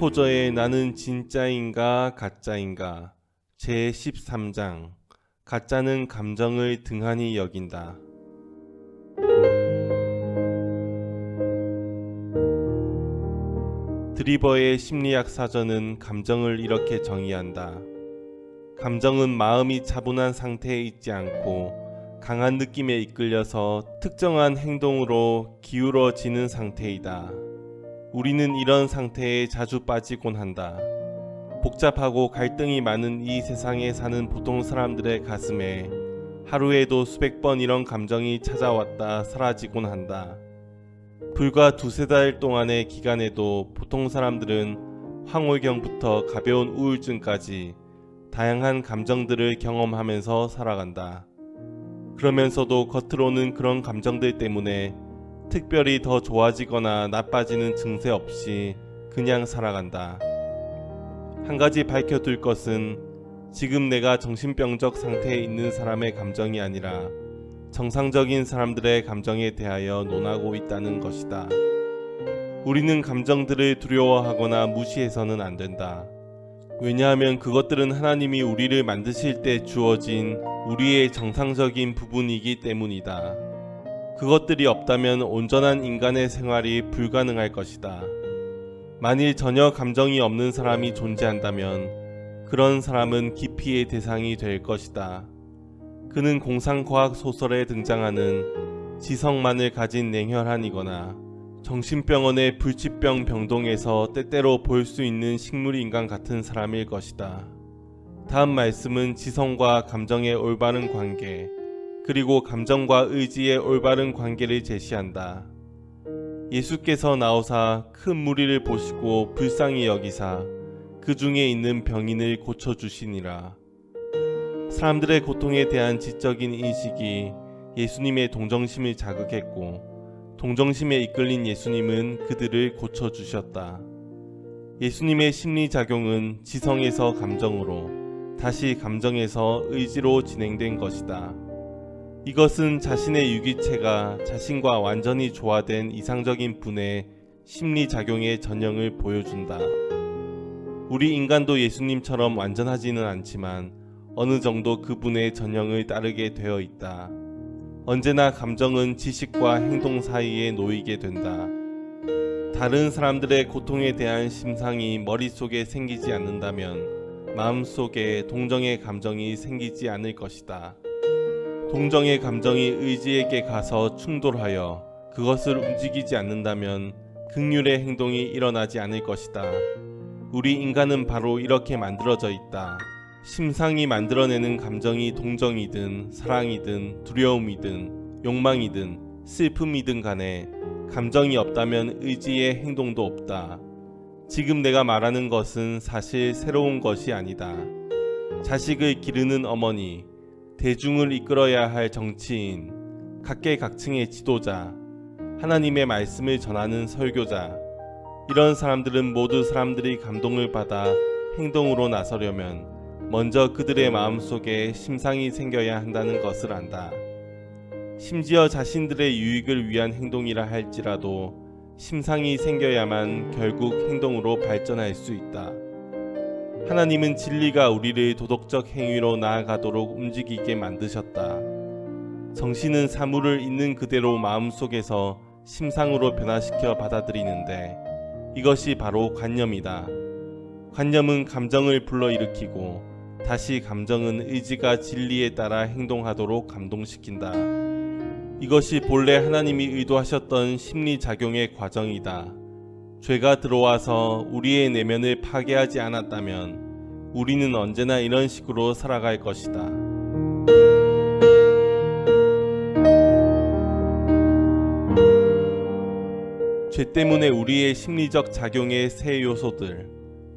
하리포저의 나는 진짜인가 가짜인가 제 13장 가짜는 감정을 등한히 여긴다. 드리버의 심리학 사전은 감정을 이렇게 정의한다. 감정은 마음이 차분한 상태에 있지 않고 강한 느낌에 이끌려서 특정한 행동으로 기울어지는 상태이다. 우리는 이런 상태에 자주 빠지곤 한다. 복잡하고 갈등이 많은 이 세상에 사는 보통 사람들의 가슴에 하루에도 수백 번 이런 감정이 찾아왔다 사라지곤 한다. 불과 두세 달 동안의 기간에도 보통 사람들은 황홀경부터 가벼운 우울증까지 다양한 감정들을 경험하면서 살아간다. 그러면서도 겉으로는 그런 감정들 때문에 특별히 더 좋아지거나 나빠지는 증세 없이 그냥 살아간다. 한 가지 밝혀둘 것은 지금 내가 정신병적 상태에 있는 사람의 감정이 아니라 정상적인 사람들의 감정에 대하여 논하고 있다는 것이다. 우리는 감정들을 두려워하거나 무시해서는 안 된다. 왜냐하면 그것들은 하나님이 우리를 만드실 때 주어진 우리의 정상적인 부분이기 때문이다. 그것들이 없다면 온전한 인간의 생활이 불가능할 것이다. 만일 전혀 감정이 없는 사람이 존재한다면 그런 사람은 기피의 대상이 될 것이다. 그는 공상과학 소설에 등장하는 지성만을 가진 냉혈한이거나 정신병원의 불치병 병동에서 때때로 볼 수 있는 식물인간 같은 사람일 것이다. 다음 말씀은 지성과 감정의 올바른 관계, 그리고 감정과 의지의 올바른 관계를 제시한다. 예수께서 나오사 큰 무리를 보시고 불쌍히 여기사 그 중에 있는 병인을 고쳐 주시니라. 사람들의 고통에 대한 지적인 인식이 예수님의 동정심을 자극했고 동정심에 이끌린 예수님은 그들을 고쳐 주셨다. 예수님의 심리 작용은 지성에서 감정으로 다시 감정에서 의지로 진행된 것이다. 이것은 자신의 유기체가 자신과 완전히 조화된 이상적인 분의 심리 작용의 전형을 보여준다. 우리 인간도 예수님처럼 완전하지는 않지만 어느 정도 그분의 전형을 따르게 되어 있다. 언제나 감정은 지식과 행동 사이에 놓이게 된다. 다른 사람들의 고통에 대한 심상이 머릿속에 생기지 않는다면 마음속에 동정의 감정이 생기지 않을 것이다. 동정의 감정이 의지에게 가서 충돌하여 그것을 움직이지 않는다면 극률의 행동이 일어나지 않을 것이다. 우리 인간은 바로 이렇게 만들어져 있다. 심상이 만들어내는 감정이 동정이든 사랑이든 두려움이든 욕망이든 슬픔이든 간에 감정이 없다면 의지의 행동도 없다. 지금 내가 말하는 것은 사실 새로운 것이 아니다. 자식을 기르는 어머니, 대중을 이끌어야 할 정치인, 각계각층의 지도자, 하나님의 말씀을 전하는 설교자, 이런 사람들은 모두 사람들이 감동을 받아 행동으로 나서려면 먼저 그들의 마음속에 심상이 생겨야 한다는 것을 안다. 심지어 자신들의 유익을 위한 행동이라 할지라도 심상이 생겨야만 결국 행동으로 발전할 수 있다. 하나님은 진리가 우리를 도덕적 행위로 나아가도록 움직이게 만드셨다. 정신은 사물을 있는 그대로 마음속에서 심상으로 변화시켜 받아들이는데 이것이 바로 관념이다. 관념은 감정을 불러일으키고 다시 감정은 의지가 진리에 따라 행동하도록 감동시킨다. 이것이 본래 하나님이 의도하셨던 심리작용의 과정이다. 죄가 들어와서 우리의 내면을 파괴하지 않았다면 우리는 언제나 이런 식으로 살아갈 것이다. 죄 때문에 우리의 심리적 작용의 세 요소들,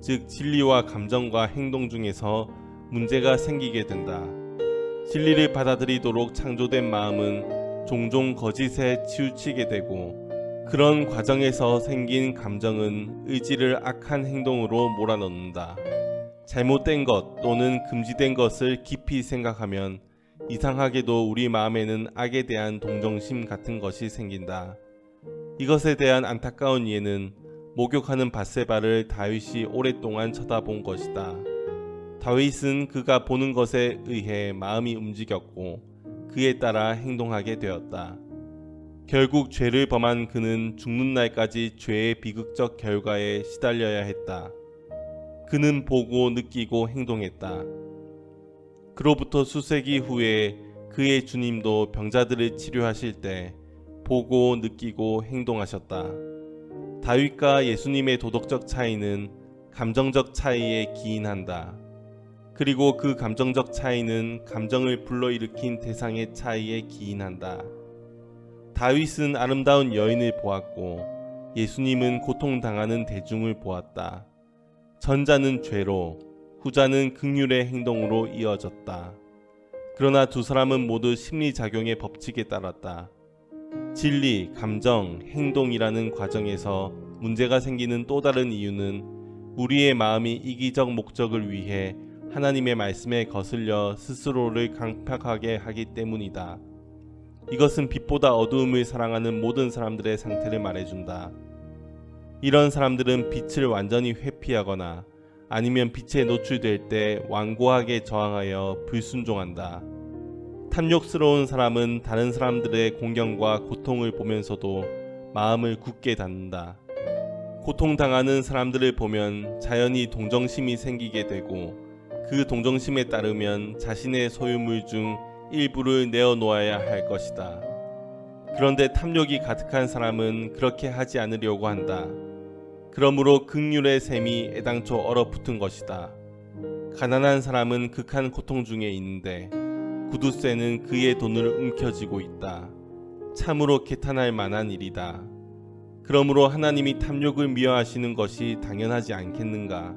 즉 진리와 감정과 행동 중에서 문제가 생기게 된다. 진리를 받아들이도록 창조된 마음은 종종 거짓에 치우치게 되고 그런 과정에서 생긴 감정은 의지를 악한 행동으로 몰아넣는다. 잘못된 것 또는 금지된 것을 깊이 생각하면 이상하게도 우리 마음에는 악에 대한 동정심 같은 것이 생긴다. 이것에 대한 안타까운 이해는 목욕하는 바세바를 다윗이 오랫동안 쳐다본 것이다. 다윗은 그가 보는 것에 의해 마음이 움직였고 그에 따라 행동하게 되었다. 결국 죄를 범한 그는 죽는 날까지 죄의 비극적 결과에 시달려야 했다. 그는 보고 느끼고 행동했다. 그로부터 수세기 후에 그의 주님도 병자들을 치료하실 때 보고 느끼고 행동하셨다. 다윗과 예수님의 도덕적 차이는 감정적 차이에 기인한다. 그리고 그 감정적 차이는 감정을 불러일으킨 대상의 차이에 기인한다. 다윗은 아름다운 여인을 보았고 예수님은 고통당하는 대중을 보았다. 전자는 죄로, 후자는 극률의 행동으로 이어졌다. 그러나 두 사람은 모두 심리작용의 법칙에 따랐다. 진리, 감정, 행동이라는 과정에서 문제가 생기는 또 다른 이유는 우리의 마음이 이기적 목적을 위해 하나님의 말씀에 거슬려 스스로를 강팍하게 하기 때문이다. 이것은 빛보다 어두움을 사랑하는 모든 사람들의 상태를 말해준다. 이런 사람들은 빛을 완전히 회피하거나 아니면 빛에 노출될 때 완고하게 저항하여 불순종한다. 탐욕스러운 사람은 다른 사람들의 공경과 고통을 보면서도 마음을 굳게 닫는다. 고통당하는 사람들을 보면 자연히 동정심이 생기게 되고 그 동정심에 따르면 자신의 소유물 중 일부를 내어놓아야 할 것이다. 그런데 탐욕이 가득한 사람은 그렇게 하지 않으려고 한다. 그러므로 극률의 셈이 애당초 얼어붙은 것이다. 가난한 사람은 극한 고통 중에 있는데 구두쇠는 그의 돈을 움켜쥐고 있다. 참으로 개탄할 만한 일이다. 그러므로 하나님이 탐욕을 미워하시는 것이 당연하지 않겠는가?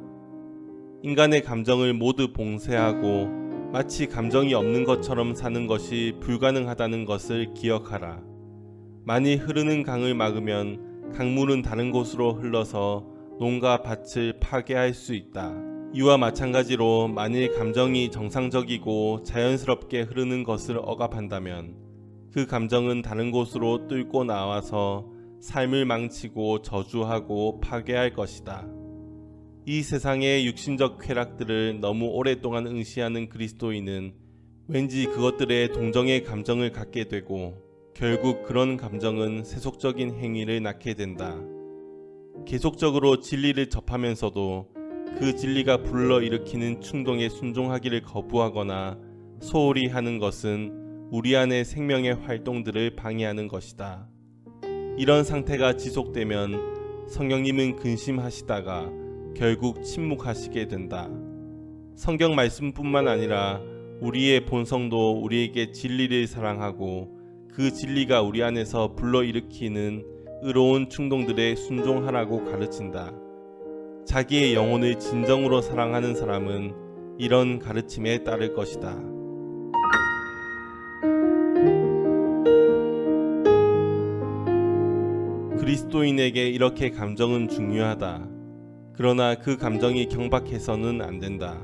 인간의 감정을 모두 봉쇄하고 마치 감정이 없는 것처럼 사는 것이 불가능하다는 것을 기억하라. 만일 흐르는 강을 막으면 강물은 다른 곳으로 흘러서 농가 밭을 파괴할 수 있다. 이와 마찬가지로 만일 감정이 정상적이고 자연스럽게 흐르는 것을 억압한다면 그 감정은 다른 곳으로 뚫고 나와서 삶을 망치고 저주하고 파괴할 것이다. 이 세상의 육신적 쾌락들을 너무 오랫동안 응시하는 그리스도인은 왠지 그것들에 동정의 감정을 갖게 되고 결국 그런 감정은 세속적인 행위를 낳게 된다. 계속적으로 진리를 접하면서도 그 진리가 불러일으키는 충동에 순종하기를 거부하거나 소홀히 하는 것은 우리 안의 생명의 활동들을 방해하는 것이다. 이런 상태가 지속되면 성령님은 근심하시다가 결국 침묵하시게 된다. 성경 말씀뿐만 아니라 우리의 본성도 우리에게 진리를 사랑하고 그 진리가 우리 안에서 불러일으키는 의로운 충동들에 순종하라고 가르친다. 자기의 영혼을 진정으로 사랑하는 사람은 이런 가르침에 따를 것이다. 그리스도인에게 이렇게 감정은 중요하다. 그러나 그 감정이 경박해서는 안 된다.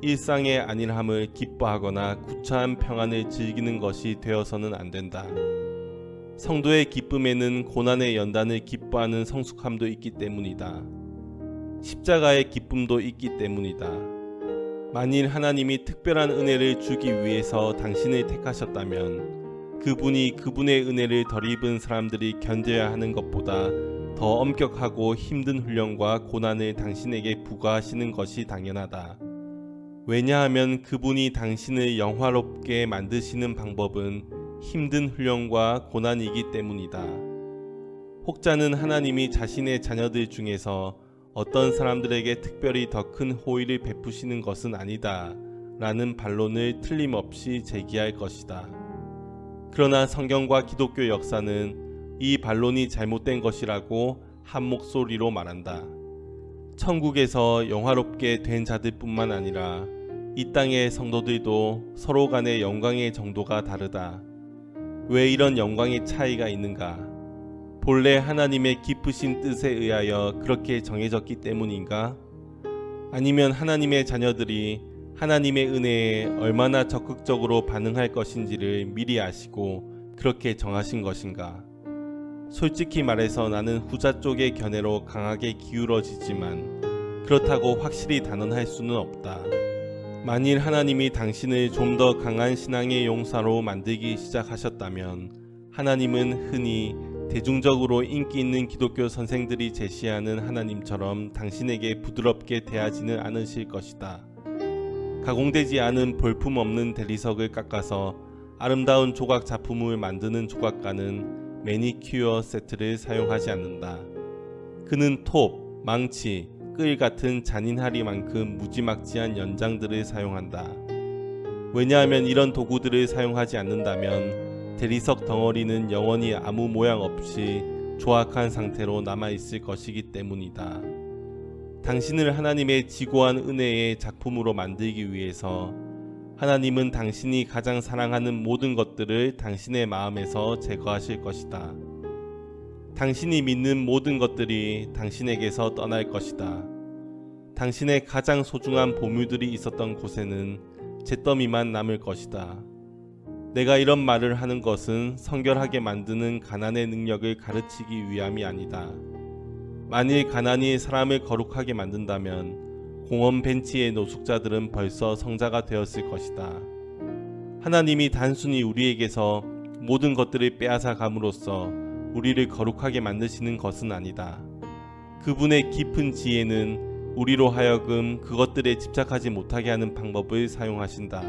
일상의 안일함을 기뻐하거나 구차한 평안을 즐기는 것이 되어서는 안 된다. 성도의 기쁨에는 고난의 연단을 기뻐하는 성숙함도 있기 때문이다. 십자가의 기쁨도 있기 때문이다. 만일 하나님이 특별한 은혜를 주기 위해서 당신을 택하셨다면 그분이 그분의 은혜를 덜 입은 사람들이 견뎌야 하는 것보다 더 엄격하고 힘든 훈련과 고난을 당신에게 부과하시는 것이 당연하다. 왜냐하면 그분이 당신을 영화롭게 만드시는 방법은 힘든 훈련과 고난이기 때문이다. 혹자는 하나님이 자신의 자녀들 중에서 어떤 사람들에게 특별히 더 큰 호의를 베푸시는 것은 아니다. 라는 반론을 틀림없이 제기할 것이다. 그러나 성경과 기독교 역사는 이 반론이 잘못된 것이라고 한 목소리로 말한다. 천국에서 영화롭게 된 자들뿐만 아니라 이 땅의 성도들도 서로 간의 영광의 정도가 다르다. 왜 이런 영광의 차이가 있는가? 본래 하나님의 깊으신 뜻에 의하여 그렇게 정해졌기 때문인가? 아니면 하나님의 자녀들이 하나님의 은혜에 얼마나 적극적으로 반응할 것인지를 미리 아시고 그렇게 정하신 것인가? 솔직히 말해서 나는 후자 쪽의 견해로 강하게 기울어지지만 그렇다고 확실히 단언할 수는 없다. 만일 하나님이 당신을 좀 더 강한 신앙의 용사로 만들기 시작하셨다면 하나님은 흔히 대중적으로 인기 있는 기독교 선생들이 제시하는 하나님처럼 당신에게 부드럽게 대하지는 않으실 것이다. 가공되지 않은 볼품 없는 대리석을 깎아서 아름다운 조각 작품을 만드는 조각가는 매니큐어 세트를 사용하지 않는다. 그는 톱, 망치, 끌 같은 잔인하리만큼 무지막지한 연장들을 사용한다. 왜냐하면 이런 도구들을 사용하지 않는다면 대리석 덩어리는 영원히 아무 모양 없이 조악한 상태로 남아 있을 것이기 때문이다. 당신을 하나님의 지고한 은혜의 작품으로 만들기 위해서 하나님은 당신이 가장 사랑하는 모든 것들을 당신의 마음에서 제거하실 것이다. 당신이 믿는 모든 것들이 당신에게서 떠날 것이다. 당신의 가장 소중한 보물들이 있었던 곳에는 잿더미만 남을 것이다. 내가 이런 말을 하는 것은 성결하게 만드는 가난의 능력을 가르치기 위함이 아니다. 만일 가난이 사람을 거룩하게 만든다면 공원 벤치의 노숙자들은 벌써 성자가 되었을 것이다. 하나님이 단순히 우리에게서 모든 것들을 빼앗아 감으로써 우리를 거룩하게 만드시는 것은 아니다. 그분의 깊은 지혜는 우리로 하여금 그것들에 집착하지 못하게 하는 방법을 사용하신다.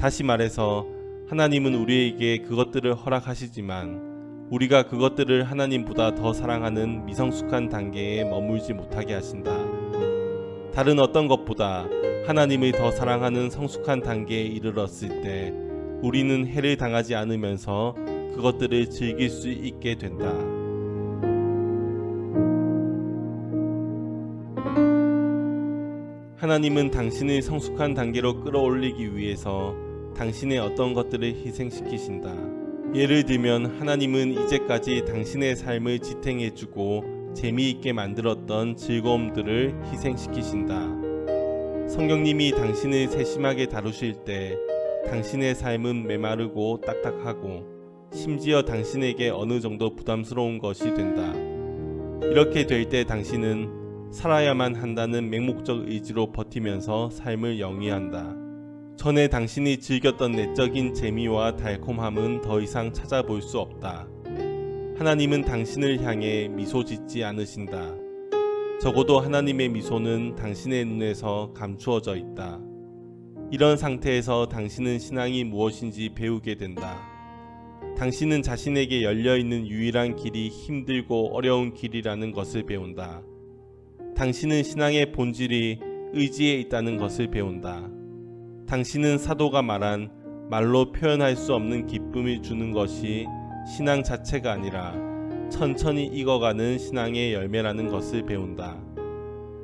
다시 말해서 하나님은 우리에게 그것들을 허락하시지만 우리가 그것들을 하나님보다 더 사랑하는 미성숙한 단계에 머물지 못하게 하신다. 다른 어떤 것보다 하나님을 더 사랑하는 성숙한 단계에 이르렀을 때 우리는 해를 당하지 않으면서 그것들을 즐길 수 있게 된다. 하나님은 당신을 성숙한 단계로 끌어올리기 위해서 당신의 어떤 것들을 희생시키신다. 예를 들면 하나님은 이제까지 당신의 삶을 지탱해주고 재미있게 만들었던 즐거움들을 희생시키신다. 성경님이 당신을 세심하게 다루실 때 당신의 삶은 메마르고 딱딱하고 심지어 당신에게 어느 정도 부담스러운 것이 된다. 이렇게 될 때 당신은 살아야만 한다는 맹목적 의지로 버티면서 삶을 영위한다. 전에 당신이 즐겼던 내적인 재미와 달콤함은 더 이상 찾아볼 수 없다. 하나님은 당신을 향해 미소 짓지 않으신다. 적어도 하나님의 미소는 당신의 눈에서 감추어져 있다. 이런 상태에서 당신은 신앙이 무엇인지 배우게 된다. 당신은 자신에게 열려 있는 유일한 길이 힘들고 어려운 길이라는 것을 배운다. 당신은 신앙의 본질이 의지에 있다는 것을 배운다. 당신은 사도가 말한 말로 표현할 수 없는 기쁨을 주는 것이 신앙 자체가 아니라 천천히 익어가는 신앙의 열매라는 것을 배운다.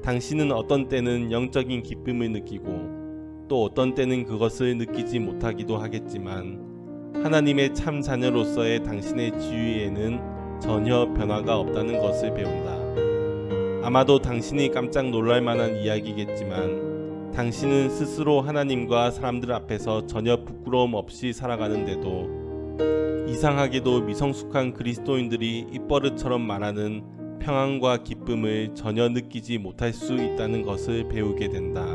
당신은 어떤 때는 영적인 기쁨을 느끼고 또 어떤 때는 그것을 느끼지 못하기도 하겠지만 하나님의 참 자녀로서의 당신의 지위에는 전혀 변화가 없다는 것을 배운다. 아마도 당신이 깜짝 놀랄 만한 이야기겠지만 당신은 스스로 하나님과 사람들 앞에서 전혀 부끄러움 없이 살아가는데도 이상하게도 미성숙한 그리스도인들이 입버릇처럼 말하는 평안과 기쁨을 전혀 느끼지 못할 수 있다는 것을 배우게 된다.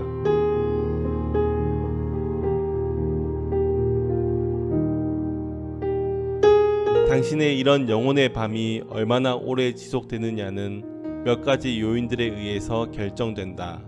당신의 이런 영혼의 밤이 얼마나 오래 지속되느냐는 몇 가지 요인들에 의해서 결정된다.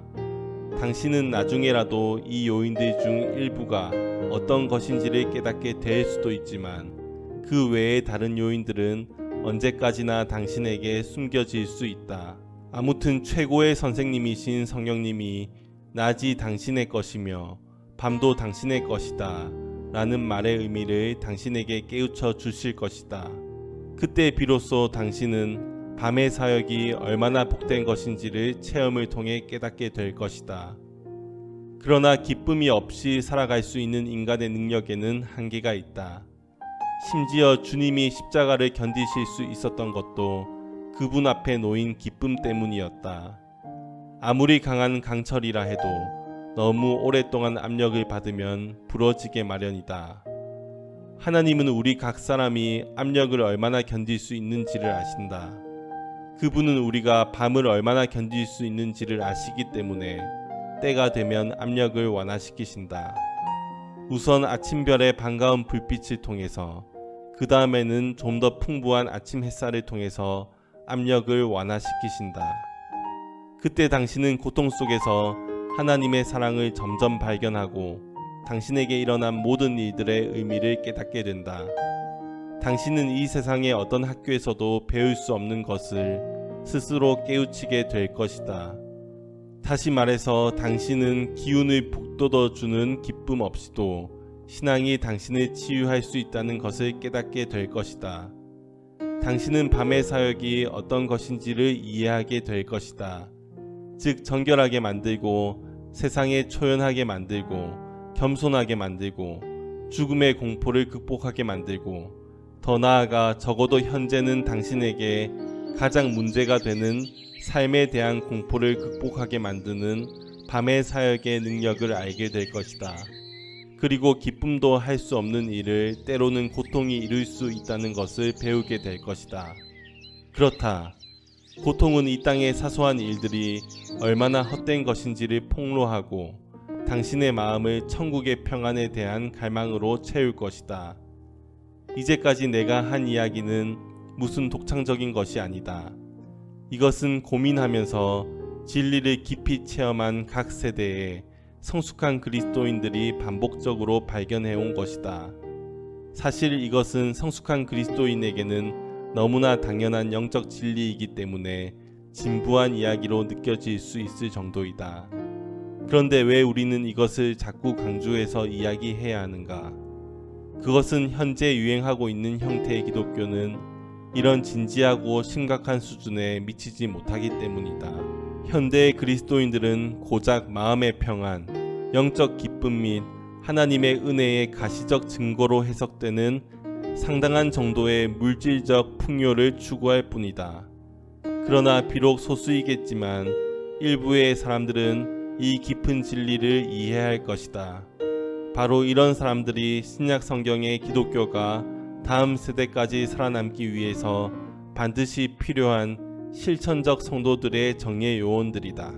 당신은 나중에라도 이 요인들 중 일부가 어떤 것인지를 깨닫게 될 수도 있지만 그 외의 다른 요인들은 언제까지나 당신에게 숨겨질 수 있다. 아무튼 최고의 선생님이신 성령님이 낮이 당신의 것이며 밤도 당신의 것이다. 라는 말의 의미를 당신에게 깨우쳐 주실 것이다. 그때 비로소 당신은 밤의 사역이 얼마나 복된 것인지를 체험을 통해 깨닫게 될 것이다. 그러나 기쁨이 없이 살아갈 수 있는 인간의 능력에는 한계가 있다. 심지어 주님이 십자가를 견디실 수 있었던 것도 그분 앞에 놓인 기쁨 때문이었다. 아무리 강한 강철이라 해도 너무 오랫동안 압력을 받으면 부러지게 마련이다. 하나님은 우리 각 사람이 압력을 얼마나 견딜 수 있는지를 아신다. 그분은 우리가 밤을 얼마나 견딜 수 있는지를 아시기 때문에 때가 되면 압력을 완화시키신다. 우선 아침별의 반가운 불빛을 통해서 그 다음에는 좀 더 풍부한 아침 햇살을 통해서 압력을 완화시키신다. 그때 당신은 고통 속에서 하나님의 사랑을 점점 발견하고 당신에게 일어난 모든 일들의 의미를 깨닫게 된다. 당신은 이 세상의 어떤 학교에서도 배울 수 없는 것을 스스로 깨우치게 될 것이다. 다시 말해서 당신은 기운을 북돋워 주는 기쁨 없이도 신앙이 당신을 치유할 수 있다는 것을 깨닫게 될 것이다. 당신은 밤의 사역이 어떤 것인지를 이해하게 될 것이다. 즉 정결하게 만들고 세상에 초연하게 만들고 겸손하게 만들고 죽음의 공포를 극복하게 만들고 더 나아가 적어도 현재는 당신에게 가장 문제가 되는 삶에 대한 공포를 극복하게 만드는 밤의 사역의 능력을 알게 될 것이다. 그리고 기쁨도 할 수 없는 일을 때로는 고통이 이룰 수 있다는 것을 배우게 될 것이다. 그렇다. 고통은 이 땅의 사소한 일들이 얼마나 헛된 것인지를 폭로하고 당신의 마음을 천국의 평안에 대한 갈망으로 채울 것이다. 이제까지 내가 한 이야기는 무슨 독창적인 것이 아니다. 이것은 고민하면서 진리를 깊이 체험한 각 세대의 성숙한 그리스도인들이 반복적으로 발견해 온 것이다. 사실 이것은 성숙한 그리스도인에게는 너무나 당연한 영적 진리이기 때문에 진부한 이야기로 느껴질 수 있을 정도이다. 그런데 왜 우리는 이것을 자꾸 강조해서 이야기해야 하는가? 그것은 현재 유행하고 있는 형태의 기독교는 이런 진지하고 심각한 수준에 미치지 못하기 때문이다. 현대의 그리스도인들은 고작 마음의 평안, 영적 기쁨 및 하나님의 은혜의 가시적 증거로 해석되는 상당한 정도의 물질적 풍요를 추구할 뿐이다. 그러나 비록 소수이겠지만 일부의 사람들은 이 깊은 진리를 이해할 것이다. 바로 이런 사람들이 신약 성경의 기독교가 다음 세대까지 살아남기 위해서 반드시 필요한 실천적 성도들의 정예 요원들이다.